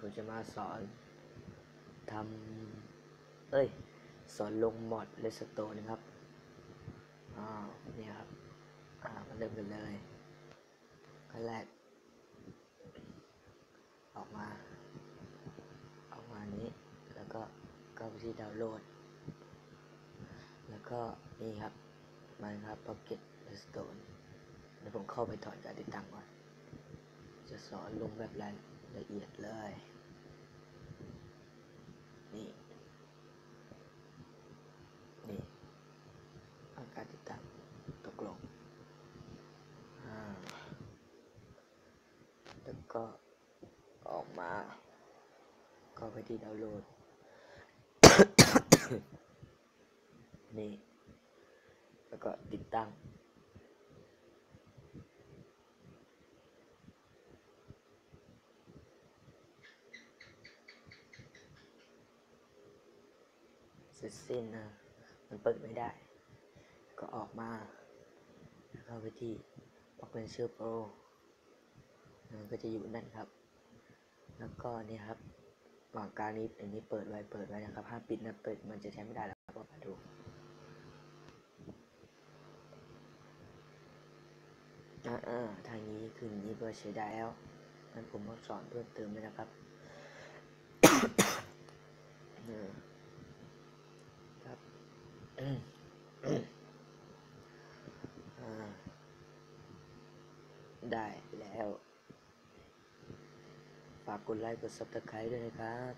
ผมจะมาสอนทำเอ้ย สอนลงมอดเลสโตนะครับอ้าเนี่ยครับ อ่ามาเริ่มกันเลยขั้นแรก ออกมา ออกมานี้ แล้วก็เข้าไปที่ดาวน์โหลด แล้วก็นี่ครับ มันครับ Pocket Stone เดี๋ยวผมเข้าไปถอดการติดตั้งก่อน จะสอนลงแบบไร ละเอียดเลย นี่ นี่อาการติดตั้งตกลงแล้วก็ออกมา ก็ไปที่ดาวน์โหลด นี่ แล้วก็ติดตั้ง เสร็จสิ้นนะมันเปิดไม่ได้ ก็ออกมาเข้าไปที่ Open Pro มันก็จะอยู่นั่นครับ แล้วก็นี่ครับหว่างกางนี้อันนี้เปิดไว้เปิดไว้นะครับห้ามปิดนะเปิดมันจะใช้ไม่ได้แล้วครับมาดูอ่าทางนี้คือย่างนี้ก็ใช้ได้แล้วงั้นผมมาสอนเพิ่มเติมเลยนะครับ เออครับ อืมอ่า ได้แล้ว ฝากกดไลค์กด subscribe ด้วยนะครับ